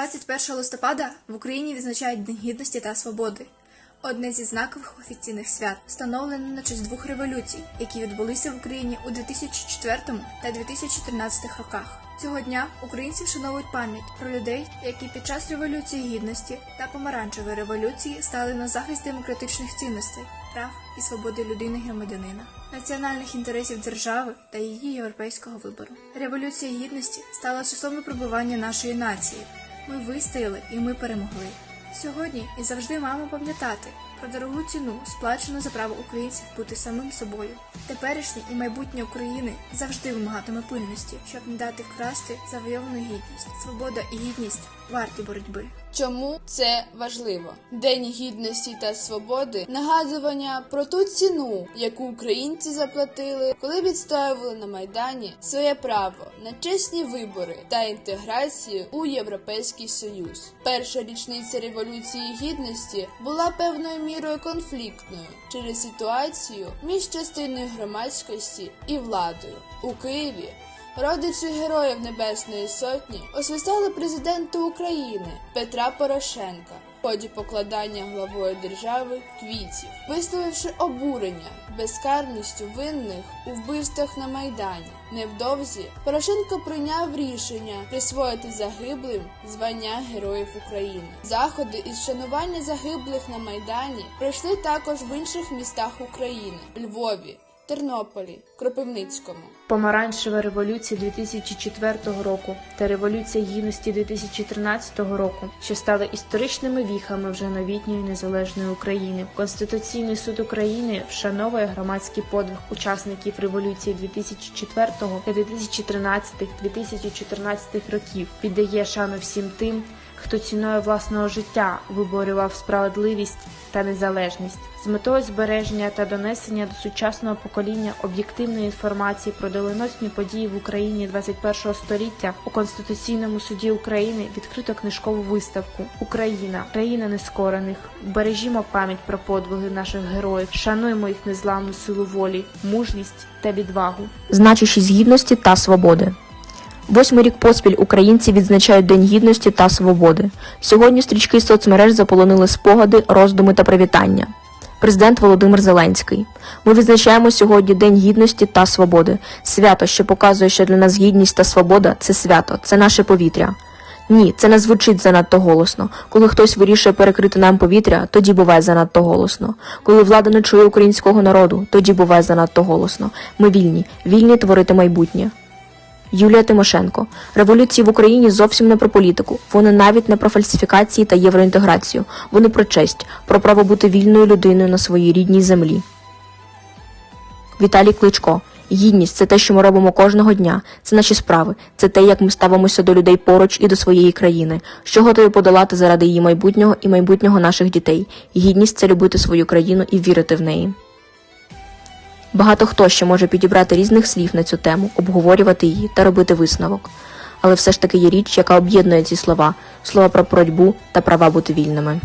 21 листопада в Україні відзначають День гідності та свободи. Одне зі знакових офіційних свят, встановлене на честь двох революцій, які відбулися в Україні у 2004 та 2014 роках. Цього дня українці вшановують пам'ять про людей, які під час революції гідності та помаранчевої революції стали на захист демократичних цінностей, прав і свободи людини громадянина, національних інтересів держави та її європейського вибору. Революція гідності стала часом випробування нашої нації. Ми вистояли і ми перемогли. Сьогодні і завжди маємо пам'ятати про дорогу ціну, сплачену за право українців бути самим собою. Теперішнє і майбутнє України завжди вимагатиме пильності, щоб не дати вкрасти завойовану гідність. Свобода і гідність варті боротьби. Чому це важливо? День гідності та свободи нагадування про ту ціну, яку українці заплатили, коли відстоювали на майдані своє право на чесні вибори та інтеграцію у Європейський Союз. Перша річниця революції гідності була певною мірою конфліктною через ситуацію між частиною громадськості і владою у Києві. Родичі героїв Небесної Сотні освистали президента України Петра Порошенка в ході покладання главою держави квітів, висловивши обурення безкарністю винних у вбивствах на Майдані. Невдовзі Порошенко прийняв рішення присвоїти загиблим звання Героїв України. Заходи із шанування загиблих на Майдані пройшли також в інших містах України Львові. Тернополі, Кропивницькому. Помаранчева революція 2004 року та Революція Гідності 2013 року, що стали історичними віхами вже новітньої незалежної України. Конституційний суд України вшановує громадський подвиг учасників революції 2004 та 2013-2014 років, віддає шану всім тим, хто ціною власного життя виборював справедливість та незалежність з метою збереження та донесення до сучасного покоління об'єктивної інформації про доленосні події в Україні 21 століття у Конституційному суді України відкрито книжкову виставку Україна, країна нескорених. Бережімо пам'ять про подвиги наших героїв, шануємо їх незламну силу волі, мужність та відвагу. значущість гідності та свободи. Восьмий рік поспіль українці відзначають День гідності та свободи. Сьогодні стрічки соцмереж заполонили спогади, роздуми та привітання. Президент Володимир Зеленський. Ми відзначаємо сьогодні День гідності та свободи. Свято, що показує, що для нас гідність та свобода це свято, це наше повітря. Ні, це не звучить занадто голосно. Коли хтось вирішує перекрити нам повітря, тоді буває занадто голосно. Коли влада не чує українського народу, тоді буває занадто голосно. Ми вільні, вільні творити майбутнє. Юлія Тимошенко. Революції в Україні зовсім не про політику. Вони навіть не про фальсифікації та євроінтеграцію. Вони про честь, про право бути вільною людиною на своїй рідній землі. Віталій Кличко. Гідність це те, що ми робимо кожного дня. Це наші справи, це те, як ми ставимося до людей поруч і до своєї країни, що готові подолати заради її майбутнього і майбутнього наших дітей. Гідність це любити свою країну і вірити в неї. Багато хто ще може підібрати різних слів на цю тему, обговорювати її та робити висновок. Але все ж таки є річ, яка об'єднує ці слова слова про боротьбу та права бути вільними.